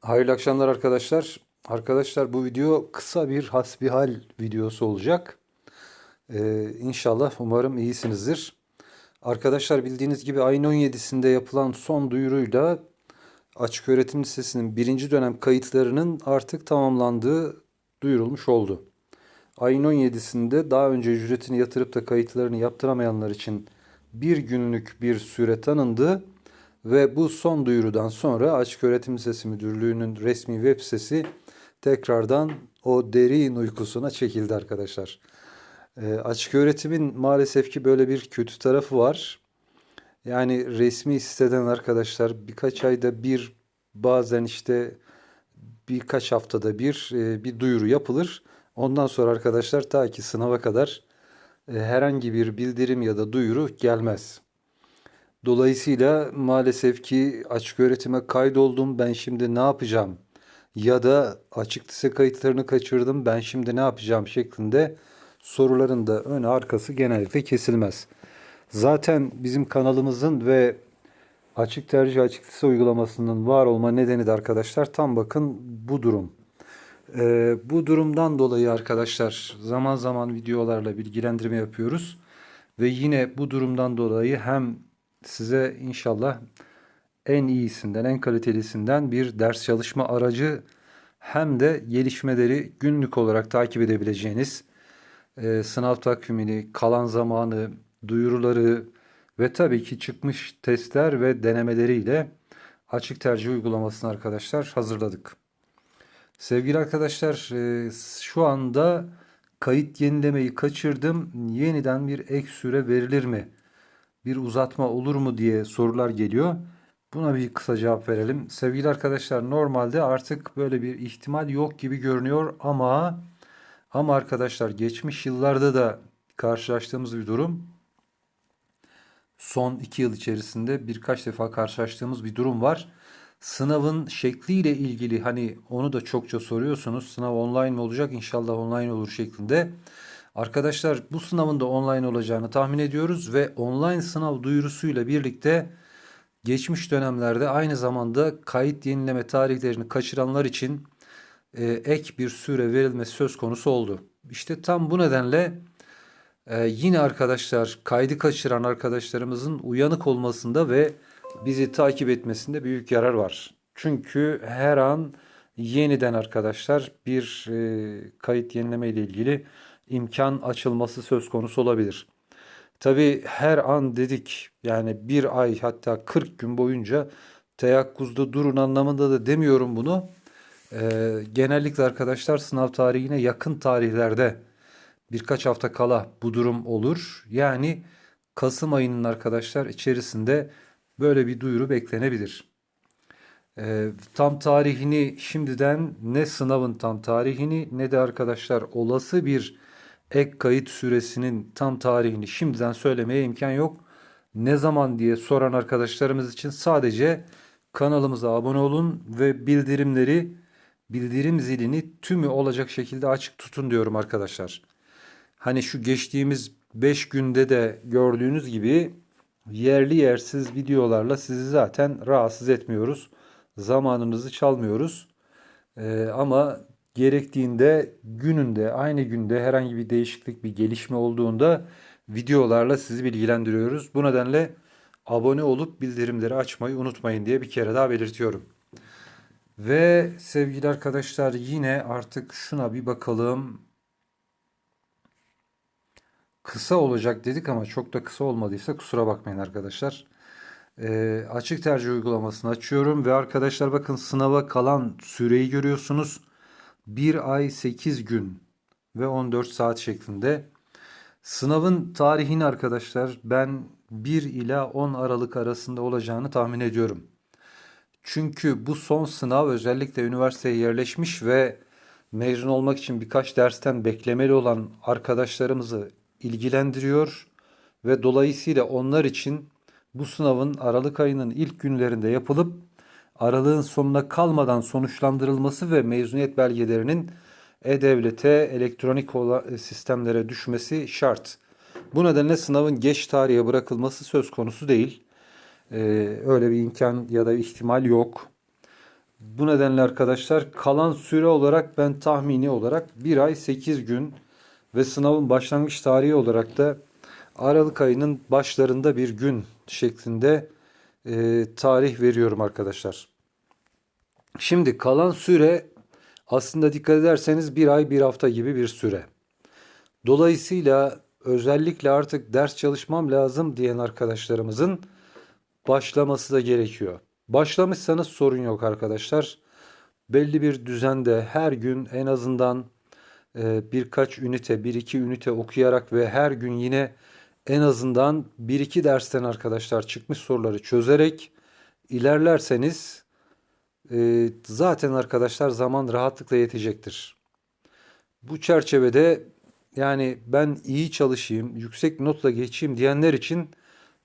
Hayırlı akşamlar arkadaşlar. Arkadaşlar bu video kısa bir hasbihal videosu olacak. Ee, inşallah umarım iyisinizdir. Arkadaşlar bildiğiniz gibi ayın 17'sinde yapılan son duyuruyla Açık Öğretim Lisesi'nin birinci dönem kayıtlarının artık tamamlandığı duyurulmuş oldu. Ayın 17'sinde daha önce ücretini yatırıp da kayıtlarını yaptıramayanlar için bir günlük bir süre tanındı. Ve bu son duyurudan sonra Açık Öğretim Lisesi Müdürlüğü'nün resmi web sitesi tekrardan o derin uykusuna çekildi arkadaşlar. Ee, açık öğretimin maalesef ki böyle bir kötü tarafı var. Yani resmi siteden arkadaşlar birkaç ayda bir bazen işte birkaç haftada bir e, bir duyuru yapılır. Ondan sonra arkadaşlar ta ki sınava kadar e, herhangi bir bildirim ya da duyuru gelmez. Dolayısıyla maalesef ki açık öğretime kaydoldum ben şimdi ne yapacağım? Ya da açık lise kayıtlarını kaçırdım ben şimdi ne yapacağım şeklinde soruların da ön arkası genellikle kesilmez. Zaten bizim kanalımızın ve açık tercih açık lise uygulamasının var olma nedeni de arkadaşlar tam bakın bu durum. Ee, bu durumdan dolayı arkadaşlar zaman zaman videolarla bilgilendirme yapıyoruz. Ve yine bu durumdan dolayı hem size inşallah en iyisinden, en kalitelisinden bir ders çalışma aracı hem de gelişmeleri günlük olarak takip edebileceğiniz e, sınav takvimini, kalan zamanı, duyuruları ve tabii ki çıkmış testler ve denemeleriyle açık tercih uygulamasını arkadaşlar hazırladık. Sevgili arkadaşlar e, şu anda kayıt yenilemeyi kaçırdım. Yeniden bir ek süre verilir mi? Bir uzatma olur mu diye sorular geliyor. Buna bir kısa cevap verelim. Sevgili arkadaşlar normalde artık böyle bir ihtimal yok gibi görünüyor ama ama arkadaşlar geçmiş yıllarda da karşılaştığımız bir durum. Son iki yıl içerisinde birkaç defa karşılaştığımız bir durum var. Sınavın şekliyle ilgili hani onu da çokça soruyorsunuz. Sınav online mi olacak? İnşallah online olur şeklinde. Arkadaşlar bu sınavın da online olacağını tahmin ediyoruz ve online sınav duyurusuyla birlikte geçmiş dönemlerde aynı zamanda kayıt yenileme tarihlerini kaçıranlar için e, ek bir süre verilmesi söz konusu oldu. İşte tam bu nedenle e, yine arkadaşlar kaydı kaçıran arkadaşlarımızın uyanık olmasında ve bizi takip etmesinde büyük yarar var. Çünkü her an yeniden arkadaşlar bir e, kayıt yenileme ile ilgili imkan açılması söz konusu olabilir. Tabi her an dedik yani bir ay hatta 40 gün boyunca teyakkuzda durun anlamında da demiyorum bunu. Ee, genellikle arkadaşlar sınav tarihine yakın tarihlerde birkaç hafta kala bu durum olur. Yani Kasım ayının arkadaşlar içerisinde böyle bir duyuru beklenebilir. Ee, tam tarihini şimdiden ne sınavın tam tarihini ne de arkadaşlar olası bir ek kayıt süresinin tam tarihini şimdiden söylemeye imkan yok. Ne zaman diye soran arkadaşlarımız için sadece kanalımıza abone olun ve bildirimleri bildirim zilini tümü olacak şekilde açık tutun diyorum arkadaşlar. Hani şu geçtiğimiz 5 günde de gördüğünüz gibi yerli yersiz videolarla sizi zaten rahatsız etmiyoruz. Zamanınızı çalmıyoruz. Ee, ama gerektiğinde gününde aynı günde herhangi bir değişiklik bir gelişme olduğunda videolarla sizi bilgilendiriyoruz. Bu nedenle abone olup bildirimleri açmayı unutmayın diye bir kere daha belirtiyorum. Ve sevgili arkadaşlar yine artık şuna bir bakalım. Kısa olacak dedik ama çok da kısa olmadıysa kusura bakmayın arkadaşlar. Ee, açık tercih uygulamasını açıyorum ve arkadaşlar bakın sınava kalan süreyi görüyorsunuz. 1 ay 8 gün ve 14 saat şeklinde. Sınavın tarihini arkadaşlar ben 1 ila 10 Aralık arasında olacağını tahmin ediyorum. Çünkü bu son sınav özellikle üniversiteye yerleşmiş ve mezun olmak için birkaç dersten beklemeli olan arkadaşlarımızı ilgilendiriyor ve dolayısıyla onlar için bu sınavın Aralık ayının ilk günlerinde yapılıp aralığın sonuna kalmadan sonuçlandırılması ve mezuniyet belgelerinin e-devlete, elektronik sistemlere düşmesi şart. Bu nedenle sınavın geç tarihe bırakılması söz konusu değil. Ee, öyle bir imkan ya da ihtimal yok. Bu nedenle arkadaşlar kalan süre olarak ben tahmini olarak 1 ay 8 gün ve sınavın başlangıç tarihi olarak da Aralık ayının başlarında bir gün şeklinde e, tarih veriyorum arkadaşlar. Şimdi kalan süre aslında dikkat ederseniz bir ay bir hafta gibi bir süre. Dolayısıyla özellikle artık ders çalışmam lazım diyen arkadaşlarımızın başlaması da gerekiyor. Başlamışsanız sorun yok arkadaşlar. Belli bir düzende her gün en azından e, birkaç ünite, bir iki ünite okuyarak ve her gün yine en azından bir iki dersten arkadaşlar çıkmış soruları çözerek ilerlerseniz e, zaten arkadaşlar zaman rahatlıkla yetecektir. Bu çerçevede yani ben iyi çalışayım, yüksek notla geçeyim diyenler için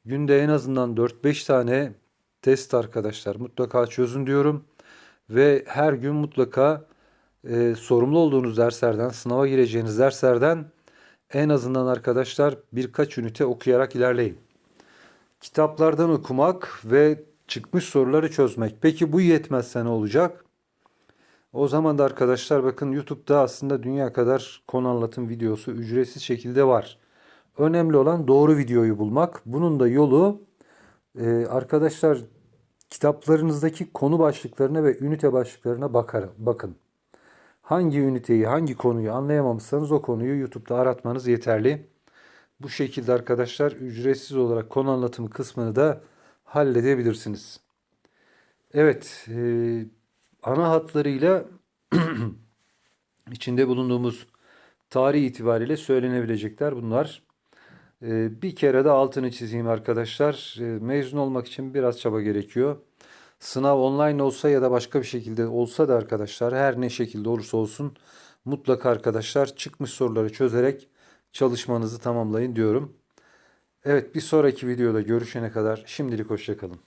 günde en azından 4-5 tane test arkadaşlar mutlaka çözün diyorum. Ve her gün mutlaka e, sorumlu olduğunuz derslerden, sınava gireceğiniz derslerden en azından arkadaşlar birkaç ünite okuyarak ilerleyin. Kitaplardan okumak ve çıkmış soruları çözmek. Peki bu yetmezse ne olacak? O zaman da arkadaşlar bakın YouTube'da aslında dünya kadar konu anlatım videosu ücretsiz şekilde var. Önemli olan doğru videoyu bulmak. Bunun da yolu e, arkadaşlar kitaplarınızdaki konu başlıklarına ve ünite başlıklarına bakar, bakın. Hangi üniteyi, hangi konuyu anlayamamışsanız o konuyu YouTube'da aratmanız yeterli. Bu şekilde arkadaşlar ücretsiz olarak konu anlatımı kısmını da halledebilirsiniz. Evet, e, ana hatlarıyla içinde bulunduğumuz tarih itibariyle söylenebilecekler bunlar. E, bir kere de altını çizeyim arkadaşlar. E, mezun olmak için biraz çaba gerekiyor. Sınav online olsa ya da başka bir şekilde olsa da arkadaşlar her ne şekilde olursa olsun mutlaka arkadaşlar çıkmış soruları çözerek çalışmanızı tamamlayın diyorum. Evet bir sonraki videoda görüşene kadar şimdilik hoşçakalın.